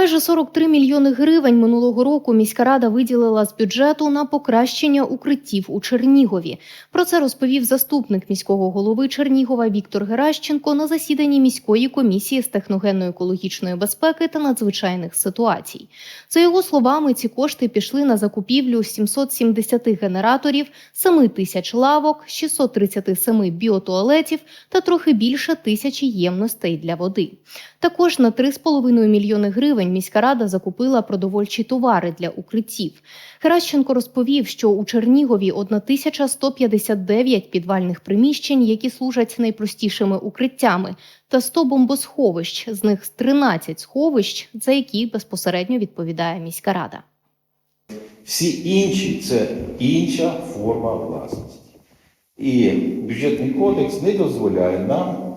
Майже 43 мільйони гривень минулого року міська рада виділила з бюджету на покращення укриттів у Чернігові. Про це розповів заступник міського голови Чернігова Віктор Геращенко на засіданні міської комісії з техногенно-екологічної безпеки та надзвичайних ситуацій. За його словами, ці кошти пішли на закупівлю 770 генераторів, 7 тисяч лавок, 637 біотуалетів та трохи більше тисячі ємностей для води. Також на 3,5 мільйони гривень міська рада закупила продовольчі товари для укриттів. Геращенко розповів, що у Чернігові 1159 підвальних приміщень, які служать найпростішими укриттями, та 100 бомбосховищ, з них 13 сховищ, за які безпосередньо відповідає міська рада. Всі інші це інша форма власності. І бюджетний кодекс не дозволяє нам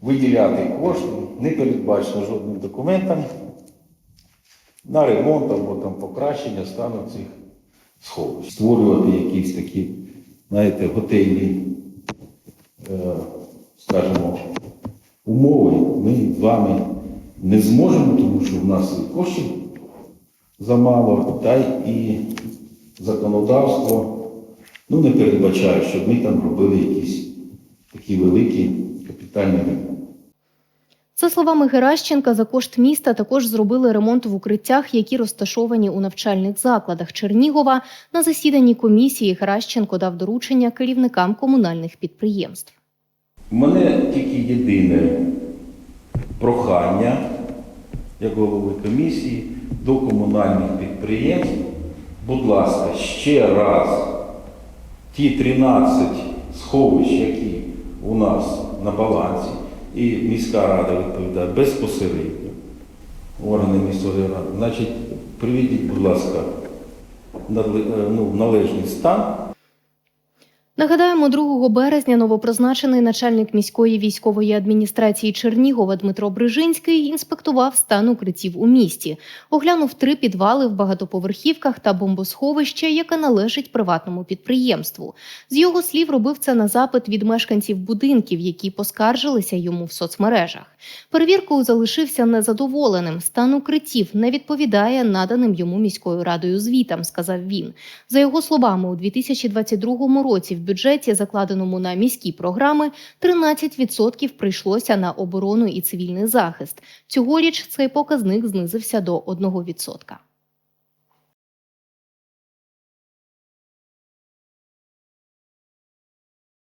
виділяти кошти, не передбачено жодним документом на ремонт або там покращення стану цих сховищ. Створювати якісь такі, знаєте, готельні, е, скажімо, умови ми з вами не зможемо, тому що в нас і коштів замало, та й і законодавство ну, не передбачає, щоб ми там робили якісь такі великі капітальні ремонти. За словами Геращенка, за кошт міста також зробили ремонт в укриттях, які розташовані у навчальних закладах Чернігова. На засіданні комісії Геращенко дав доручення керівникам комунальних підприємств. У мене тільки єдине прохання, як голови комісії, до комунальних підприємств. Будь ласка, ще раз ті 13 сховищ, які у нас на балансі, і міська рада відповідає безпосередньо органи місцевої ради, значить, приведіть, будь ласка, е, ну, в належний стан. Нагадаємо, 2 березня новопризначений начальник міської військової адміністрації Чернігова Дмитро Брижинський інспектував стан укриттів у місті. Оглянув три підвали в багатоповерхівках та бомбосховище, яке належить приватному підприємству. З його слів, робив це на запит від мешканців будинків, які поскаржилися йому в соцмережах. Перевіркою залишився незадоволеним. Стан укриттів не відповідає наданим йому міською радою звітам, сказав він. За його словами, у 2022 році в бюджеті, закладеному на міські програми, 13% прийшлося на оборону і цивільний захист. Цьогоріч цей показник знизився до 1%.